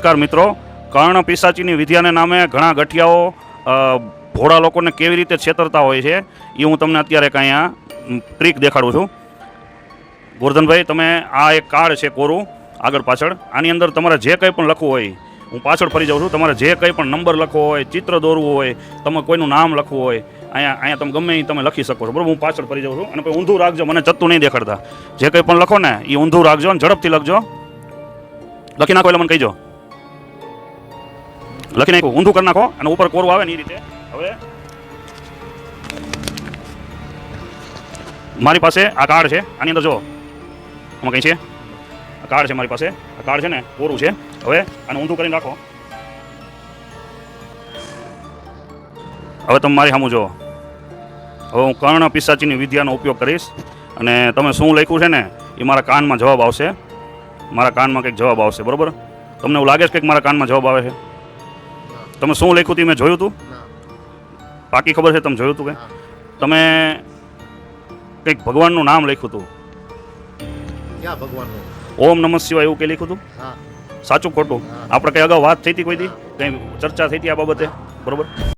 નમસ્કાર મિત્રો. કર્ણ પિસાચીની વિદ્યાને નામે ઘણા ગઠિયાઓ ભોળા લોકોને કેવી રીતે છેતરતા હોય છે એ હું તમને અત્યારે એક અહીંયા ટ્રીક દેખાડું છું. ગોરધનભાઈ, તમે આ એક કાર્ડ છે કોરું, આગળ પાછળ. આની અંદર તમારે જે કંઈ પણ લખવું હોય, હું પાછળ ફરી જાઉં છું. તમારે જે કંઈ પણ નંબર લખવો હોય, ચિત્ર દોરવું હોય, તમે કોઈનું નામ લખવું હોય, અહીંયા અહીંયા તમે ગમે એ તમે લખી શકો છો. બરાબર, હું પાછળ ફરી જાઉં છું. અને પછી ઊંધું રાખજો, મને ચત્તું નહીં દેખાડતા. જે કંઈ પણ લખો ને એ ઊંધું રાખજો અને ઝડપથી લખજો. લખી નાખો એટલે મને કહીજો. લખી નાખો ઊંધું કરી નાખો અને ઉપર કોરું આવે ને એ રીતે. હવે મારી પાસે આ કાર્ડ છે, આની અંદર જો, આમાં કંઈ છે? આ કાર્ડ છે મારી પાસે, આ કાર્ડ છે ને કોરું છે. હવે આને ઊંધું કરીને રાખો. હવે તમે મારી સામું જુઓ. હવે હું કર્ણ પિસાચીની વિદ્યાનો ઉપયોગ કરીશ અને તમે શું લખ્યું છે ને, એ મારા કાનમાં જવાબ આવશે. મારા કાનમાં કંઈક જવાબ આવશે, બરોબર? તમને એવું લાગે છે કે મારા કાનમાં જવાબ આવે છે? તમે શું લખ્યું હતું મેં જોયું હતું? પાકી ખબર છે તમે જોયું હતું કે? તમે કંઈક ભગવાનનું નામ લખ્યું હતું? ક્યાં ભગવાનનું? ઓમ નમઃ શિવાય એવું કંઈ લખ્યું હતું? સાચું ખોટું? આપણે કંઈ અગાઉ વાત થઈ હતી કોઈ દી? કંઈ ચર્ચા થઈ હતી આ બાબતે? બરોબર?